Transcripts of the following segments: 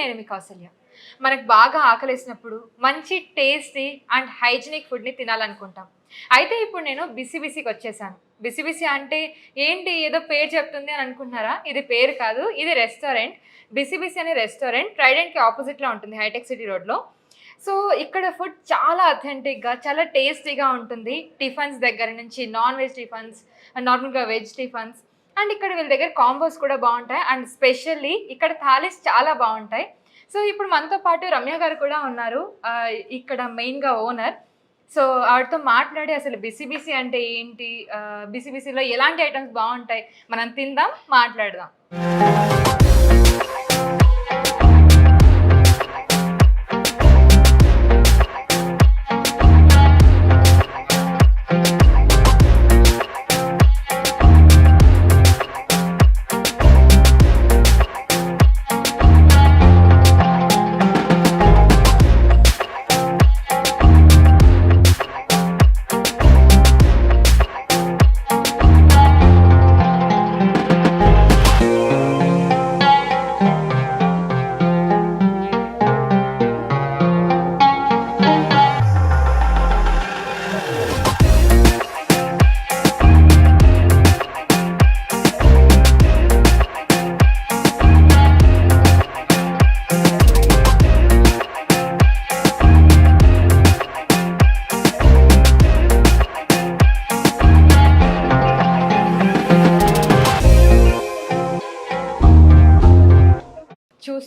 నేను మీ కౌసల్య మనకు బాగా ఆకలేసినప్పుడు మంచి టేస్టీ అండ్ హైజీనిక్ ఫుడ్ని తినాలనుకుంటాం. అయితే ఇప్పుడు నేను బిసి బిసికి వచ్చేసాను. బిసి బిసి అంటే ఏంటి? ఏదో పేరు చెప్తుంది అని అనుకుంటున్నారా? ఇది పేరు కాదు ఇది రెస్టారెంట్ బిసి బిసి అనే రెస్టారెంట్ ట్రైడెంట్కి ఆపోజిట్లో ఉంటుంది హైటెక్ సిటీ రోడ్లో సో ఇక్కడ ఫుడ్ చాలా అథెంటిక్గా చాలా టేస్టీగా ఉంటుంది. టిఫన్స్ దగ్గర నుంచి నాన్ వెజ్ టిఫన్స్ నార్మల్గా వెజ్ టిఫన్స్ అండ్ ఇక్కడ వీళ్ళ దగ్గర కాంబోస్ కూడా బాగుంటాయి. అండ్ స్పెషల్లీ ఇక్కడ థాలీస్ చాలా బాగుంటాయి. సో ఇప్పుడు మనతో పాటు రమ్య గారు కూడా ఉన్నారు. ఇక్కడ మెయిన్గా ఓనర్. సో ఆవిడతో మాట్లాడి అసలు బిసిబిసి అంటే ఏంటి? బిసిబిసిలో ఎలాంటి ఐటమ్స్ బాగుంటాయి? మనం తిందాం మాట్లాడదాం.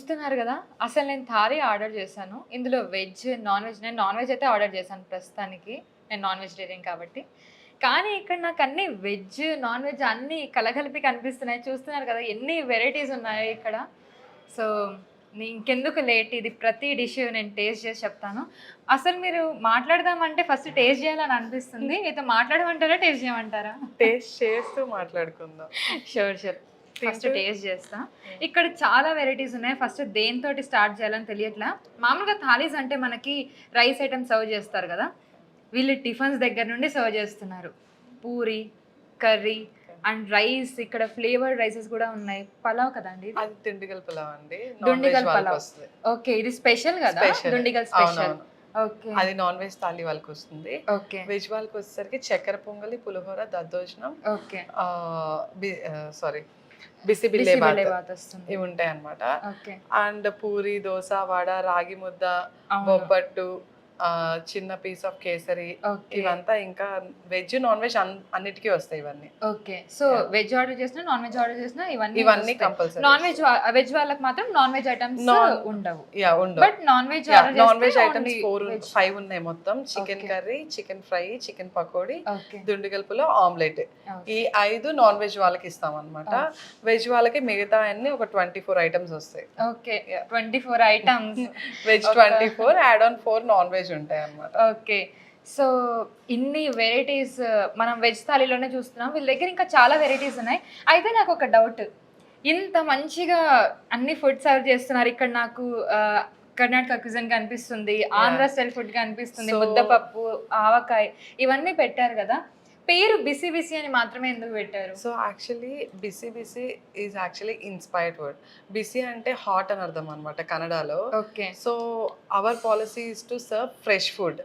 చూస్తున్నారు కదా అసలు నేను థారీ ఆర్డర్ చేశాను. ఇందులో వెజ్ నాన్ వెజ్ నేను నాన్ వెజ్ అయితే ఆర్డర్ చేశాను ప్రస్తుతానికి. నేను నాన్ వెజిటేరియన్ కాబట్టి. కానీ ఇక్కడ నాకు అన్ని వెజ్ నాన్ వెజ్ అన్నీ కలగలిపి కనిపిస్తున్నాయి. చూస్తున్నారు కదా ఎన్ని వెరైటీస్ ఉన్నాయో ఇక్కడ. సో ఇంకెందుకు లేట్? ఇది ప్రతి డిష్ నేను టేస్ట్ చేసి చెప్తాను. అసలు మీరు మాట్లాడదామంటే ఫస్ట్ టేస్ట్ చేయాలని అనిపిస్తుంది. మీతో మాట్లాడమంటారా టేస్ట్ చేయమంటారా? టేస్ట్ చేస్తూ మాట్లాడుకుందాం. షూర్ షూర్ ఫస్ట్ టేస్ట్ చేస్తా. ఇక్కడ చాలా వెరైటీస్ ఉన్నాయి. ఫస్ట్ దేనితోటి స్టార్ట్ చేయాలని తెలియట్లా. మామూలుగా థాలీస్ అంటే మనకి రైస్ ఐటమ్స్ సర్వ్ చేస్తారు కదా. వీళ్ళు టిఫన్స్ దగ్గర నుండి సర్వ్ చేస్తున్నారు. Puri curry and rice. ఇక్కడ ఫ్లేవర్డ్ రైసెస్ కూడా ఉన్నాయి. పలావ్ కదండి ఇది? అది దిండిగల్ పులావ్ అండి. దుండిగల్ పలావ్. ఓకే ఇది స్పెషల్ కదా. దుండిగల్ స్పెషల్. ఓకే. అది నాన్ వెజ్ థాలీ వాళ్ళకి వస్తుంది. ఓకే. వెజ్ వాళ్ళకి వచ్చేసరికి చక్కెర పొంగలి పులిహోర దద్దోజనం ఓకే. సారీ బిసి బిల్లే బాత్ ఇవి ఉంటాయి అన్నమాట ఓకే. అండ్ పూరి దోశ వడ రాగి ముద్ద. బొబ్బట్టు చిన్న పీస్ ఆఫ్ కేసరి ఇవంతా ఇంకా వెజ్ నాన్ వెజ్ అన్నిటికీ వస్తాయి ఇవన్నీ. ఓకే. సో వెజ్ ఆర్డర్ చేసినా నాన్ వెజ్ ఆర్డర్ చేసినా ఇవన్నీ ఇవన్నీ కంపల్సరీ నాన్ వెజ్ వెజ్ వాళ్ళకి మాత్రం నాన్ వెజ్ ఐటమ్స్ ఉండవు. యా ఉండవు. But non veg non veg items four five ఉన్నాయి మొత్తం. Chicken. Curry chicken fry chicken pakodi దుండిగల్పులో omelette ఈ ఐదు నాన్ వెజ్ వాళ్ళకి ఇస్తాం అనమాట వెజ్ వాళ్ళకి మిగతా అన్ని ఒక ట్వంటీ ఫోర్ ఐటమ్స్ వస్తాయి. Okay twenty four items veg twenty four add on four non veg ఉంటాయి అనమాట ఓకే. సో ఇన్ని వెరైటీస్ మనం వెజ్ థాలీలోనే చూస్తున్నాం. వీళ్ళ దగ్గర ఇంకా చాలా వెరైటీస్ ఉన్నాయి. అయితే నాకు ఒక డౌట్. ఇంత మంచిగా అన్ని ఫుడ్ సర్వ్ చేస్తున్నారు. ఇక్కడ నాకు కర్ణాటక క్విజన్ కనిపిస్తుంది ఆంధ్ర స్టైల్ ఫుడ్ కనిపిస్తుంది ముద్దపప్పు ఆవకాయ ఇవన్నీ పెట్టారు కదా. పేరు బిసి బిసి అని మాత్రమే ఎందుకు పెట్టారు? So actually Bisi Bisi is actually inspired word. Bisi అంటే హాట్ అని అర్థం అనమాట కన్నడలో. Okay. So our policy is to serve fresh food.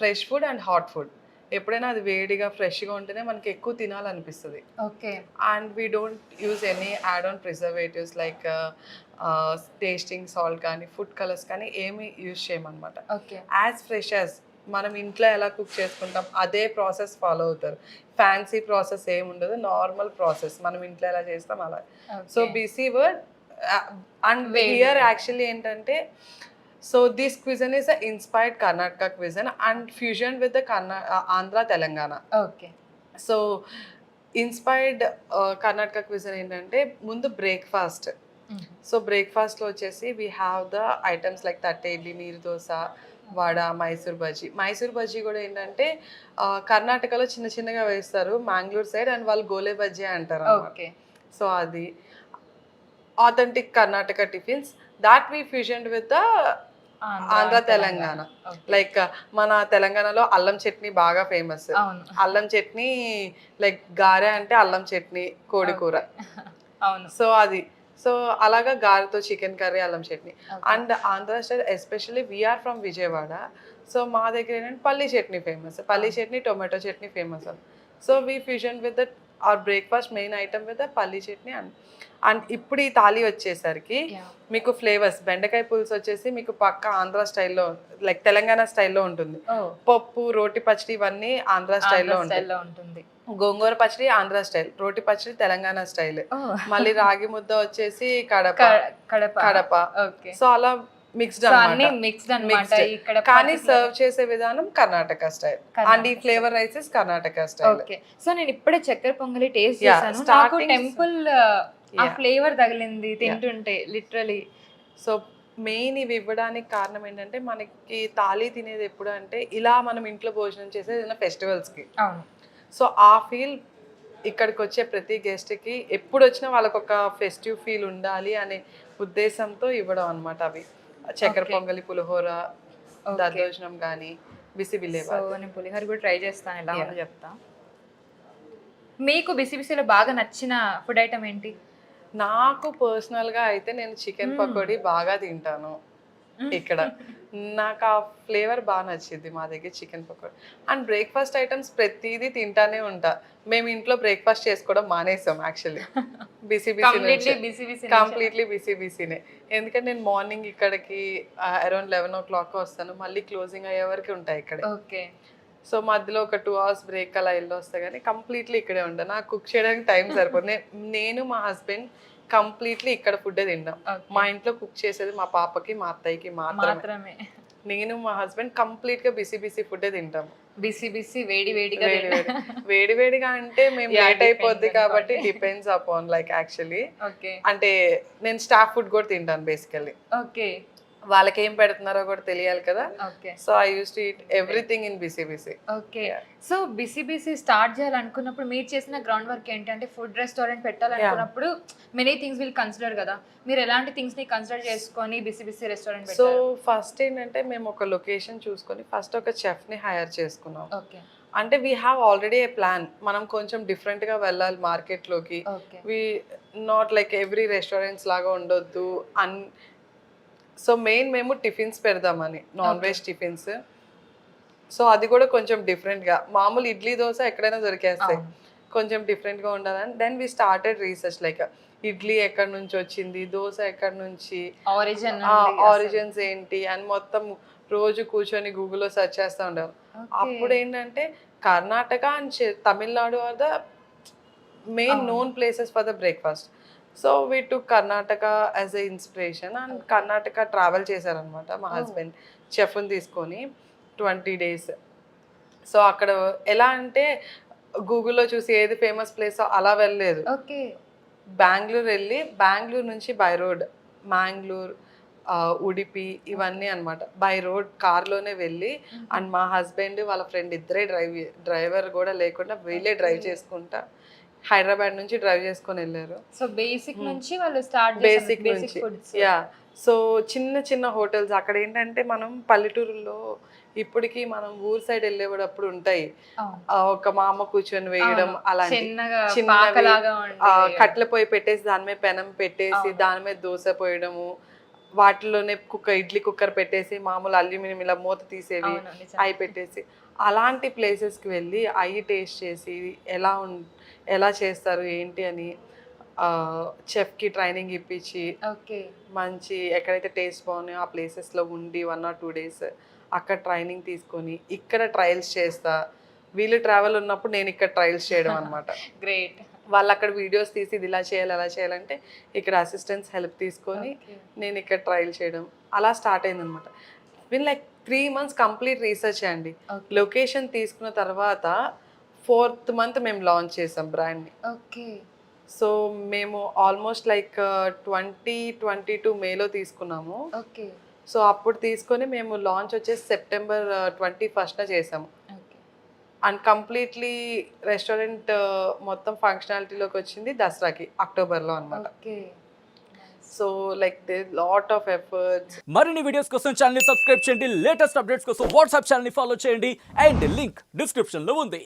Fresh food and hot food. ఎప్పుడైనా అది వేడిగా ఫ్రెష్గా ఉంటేనే మనకి ఎక్కువ తినాలనిపిస్తుంది. Okay. And we don't use any add on preservatives like tasting salt కానీ ఫుడ్ కలర్స్ కానీ ఏమి యూజ్ చేయమన్నమాట. ఓకే. యాజ్ ఫ్రెష్ యాజ్ మనం ఇంట్లో ఎలా కుక్ చేసుకుంటాం అదే ప్రాసెస్ ఫాలో అవుతారు. ఫ్యాన్సీ ప్రాసెస్ ఏమి ఉండదు నార్మల్ ప్రాసెస్ మనం ఇంట్లో ఎలా చేస్తాం అలా. So Bisi word and here good. Actually ఏంటంటే so this cuisine is inspired Karnataka cuisine and fusion with the Karna Andhra Telangana okay so inspired Karnataka cuisine ఏంటంటే ముందు బ్రేక్ఫాస్ట్ సో బ్రేక్ఫాస్ట్లో వచ్చేసి we have the items like thatte idli neer dosa vada Mysore bajji. Mysore bajji కూడా ఏంటంటే కర్ణాటకలో చిన్న చిన్నగా వేస్తారు మ్యాంగ్లూర్ సైడ్ అండ్ వాళ్ళు గోలే బజ్జీ అంటారు ఓకే. సో అది authentic Karnataka tiffins. That we fusion with the Andhra Telangana. Like మన తెలంగాణలో అల్లం చట్నీ బాగా ఫేమస్ అల్లం చట్నీ లైక్ గారె అంటే అల్లం చట్నీ కోడి కూర అవును. సో అది సో అలాగా గారెతో చికెన్ కర్రీ అల్లం chutney. And Andhra style especially we are from Vijayawada. So మా దగ్గర ఏంటంటే పల్లీ చట్నీ ఫేమస్. పల్లీ chutney tomato chutney famous so we fusion with the our breakfast main item with the palli chutney and and ఇప్పుడు ఈ థాలీ వచ్చేసరికి. మీకు ఫ్లేవర్స్ బెండకాయ పులుసు వచ్చేసి మీకు పక్క ఆంధ్ర స్టైల్లో లైక్ తెలంగాణ స్టైల్లో ఉంటుంది. పప్పు రోటి పచ్చడి ఇవన్నీ ఆంధ్ర స్టైల్లో ఆంధ్ర ఉంటాయి స్టైల్లో ఉంటుంది. గోంగూర పచ్చడి ఆంధ్ర స్టైల్ రోటి పచ్చడి తెలంగాణ స్టైల్. మళ్ళీ రాగి ముద్ద వచ్చేసి కడప. కడప. కడప. ఓకే. సో అలా మిక్స్డ్ అన్ని మిక్స్డ్. ఇక్కడ కానీ సర్వ్ చేసే విధానం కర్ణాటక స్టైల్. అండ్ ఈ flavour rices Karnataka style. Okay. So నేను ఇప్పుడే చక్కెర పొంగలి టేస్ట్ చేశాను. నాకు టెంపుల్ ఆ. ఫ్లేవర్ తగిలింది తింటుంటే లిటరలీ సో మెయిన్ ఇవి ఇవ్వడానికి కారణం ఏంటంటే మనకి తాళి తినేది ఎప్పుడు అంటే ఇలా మనం ఇంట్లో భోజనం చేసేది ఏదైనా ఫెస్టివల్స్కి అవును. సో ఆ ఫీల్ ఇక్కడికి వచ్చే ప్రతి గెస్ట్కి ఎప్పుడు వచ్చినా వాళ్ళకి ఒక ఫెస్టివ్ ఫీల్ ఉండాలి అనే ఉద్దేశంతో ఇవ్వడం అనమాట అవి చక్కెర. పొంగలి పులిహోర. దద్దోజనం కానీ బిసి నేను పులిహోర కూడా ట్రై చేస్తాను ఎలా. ఉందో చెప్తా మీకు బిసి బిసిలో బాగా నచ్చిన ఫుడ్ ఐటమ్ ఏంటి నాకు పర్సనల్గా అయితే నేను చికెన్. పకోడీ బాగా తింటాను ఇక్కడ నాకు ఆ ఫ్లేవర్ బాగా నచ్చింది మా దగ్గర chicken pakodi. And breakfast items ప్రతిదీ తింటానే ఉంటా. మేము ఇంట్లో బ్రేక్ఫాస్ట్ చేసుకోవడం మానేసాం యాక్చువల్లీ. బిసి బిసి కంప్లీట్లీ బిసి బిసినే. ఎందుకంటే నేను మార్నింగ్ ఇక్కడికి అరౌండ్ లెవెన్ ఓ క్లాక్ వస్తాను. మళ్ళీ క్లోజింగ్ అయ్యే వరకు ఉంటాయి ఇక్కడ. ఓకే. సో మధ్యలో ఒక టూ అవర్స్ బ్రేక్ అలా వెళ్ళి వస్తా కానీ కంప్లీట్లీ ఇక్కడే ఉంటాను నాకు కుక్ చేయడానికి టైం సరిపోతుంది నేను మా హస్బెండ్ కంప్లీట్లీ ఇక్కడ ఫుడ్ తింటాం మా ఇంట్లో కుక్ చేసేది మా పాపకి మా అత్తయ్యకి మాత్రమే. నేను మా హస్బెండ్ కంప్లీట్గా బిసి బిసి ఫుడ్ తింటాం. బిసి బిసి వేడి వేడిగా వేడి వేడిగా అంటే మేము లేట్ అయిపోద్ది కాబట్టి. Depends upon like actually okay అంటే నేను స్టాఫ్ ఫుడ్ కూడా తింటాను బేసికల్లీ. ఓకే వాళ్ళకి ఏం పెడుతున్నారో కూడా తెలియాలి కదా. Okay. So I use to eat everything in Bisi Bisi okay. So Bisi Bisi start చేయాలనుకున్నప్పుడు మీరు చేసిన గ్రౌండ్ వర్క్ ఏంటంటే ఫుడ్ రెస్టారెంట్ పెట్టాలనుకున్నప్పుడు మెనీ థింగ్స్ విల్ కన్సిడర్ కదా. మీరు ఎలాంటి థింగ్స్ని కన్సిడర్ చేసుకొని Bisi Bisi restaurant so first ఏంటంటే మేము ఒక లొకేషన్ చూసుకొని ఫస్ట్ ఒక చెఫ్ని హైర్ చేసుకున్నాం. ఓకే. అంటే we have already a plan మనం కొంచెం డిఫరెంట్గా వెళ్ళాలి మార్కెట్లోకి. Okay. We not like every restaurants లాగా ఉండొద్దు. అన్ సో మెయిన్ మేము టిఫిన్స్ పెడదామని నాన్ వెజ్ టిఫిన్స్. సో అది కూడా కొంచెం different గా మామూలు ఇడ్లీ దోశ ఎక్కడైనా దొరికేస్తాయి. కొంచెం different గా ఉండాలని. Then we started research like idli ఎక్కడి నుంచి వచ్చింది దోశ ఎక్కడి నుంచి ఆరిజిన్ ఆరిజిన్స్ ఏంటి అని మొత్తం రోజు కూర్చొని గూగుల్లో సెర్చ్ చేస్తూ ఉంటారు అప్పుడు ఏంటంటే Karnataka and Tamil Nadu are the main. Known places for the breakfast so we to Karnataka as a inspiration and Karnataka travel చేశారనమాట మా Oh. హస్బెండ్ చెఫ్ని తీసుకొని ట్వంటీ డేస్ సో అక్కడ ఎలా అంటే గూగుల్లో చూసి ఏది ఫేమస్ ప్లేస్ అలా వెళ్ళలేదు. ఓకే. బెంగళూరు వెళ్ళి బెంగళూరు నుంచి బై రోడ్ మ్యాంగ్లూర్ ఉడిపి ఇవన్నీ అన్నమాట. బై రోడ్ కార్లోనే వెళ్ళి అండ్ మా హస్బెండ్ వాళ్ళ ఫ్రెండ్ ఇద్దరే డ్రైవ్ డ్రైవర్ కూడా లేకుండా వీళ్ళే డ్రైవ్. చేసుకుంటా. హైదరాబాద్ నుంచి డ్రైవ్ చేసుకొని వెళ్ళారు సో బేసిక్ Hmm. నుంచి వాళ్ళు స్టార్ట్ బేసిక్ నుంచి యా సో చిన్న చిన్న హోటల్స్ అక్కడ ఏంటంటే మనం పల్లెటూరులో ఇప్పటికి మనం ఊరు సైడ్ వెళ్ళేటప్పుడు ఉంటాయి ఒక మామ కూర్చొని వేయడం. అలాంటి ఉండి కట్టెల పొయ్యి పెట్టేసి దాని మీద పెనం పెట్టేసి. దాని మీద దోశ పోయడము వాటిలోనే కుక్క ఇడ్లీ కుక్కర్ పెట్టేసి మామూలు అల్యూమినియం ఇలా మూత తీసేవి. అవి పెట్టేసి అలాంటి ప్లేసెస్కి వెళ్ళి అవి టేస్ట్ చేసి ఎలా ఉన్ ఎలా చేస్తారు ఏంటి అని చెఫ్కి ట్రైనింగ్ ఇప్పించి ఓకే. మంచి ఎక్కడైతే టేస్ట్ బాగున్నాయో ఆ ప్లేసెస్లో ఉండి వన్ ఆర్ టూ డేస్ అక్కడ ట్రైనింగ్ తీసుకొని ఇక్కడ ట్రయల్స్ చేస్తా. వీళ్ళు ట్రావెల్ ఉన్నప్పుడు నేను ఇక్కడ ట్రయల్స్ చేయడం అనమాట గ్రేట్ వాళ్ళు అక్కడ వీడియోస్ తీసి ఇది ఇలా చేయాలి అలా చేయాలంటే ఇక్కడ అసిస్టెంట్స్ హెల్ప్ తీసుకొని నేను ఇక్కడ ట్రయల్ చేయడం. అలా స్టార్ట్ అయింది అనమాట win like three months complete research అండి. లొకేషన్ తీసుకున్న తర్వాత ఫోర్త్ మంత్ మేము లాంచ్ చేసాం బ్రాండ్ని. ఓకే. సో మేము almost like twenty twenty two మేలో తీసుకున్నాము. ఓకే. సో అప్పుడు తీసుకొని మేము లాంచ్ వచ్చేసి సెప్టెంబర్ ట్వంటీ ఫస్ట్న చేసాము. ఓకే. అండ్ కంప్లీట్లీ రెస్టారెంట్ మొత్తం ఫంక్షనాలిటీలోకి వచ్చింది దసరాకి అక్టోబర్లో అనమాట okay. So like they lot of efforts. మరిన్ని వీడియోస్ కోసం ఛానల్ సబ్స్క్రైబ్ చేయండి. లేటెస్ట్ అప్డేట్స్ కోసం వాట్సాప్ ఛానల్ ఫాలో చేయండి. అండ్ లింక్ డిస్క్రిప్షన్లో ఉంది.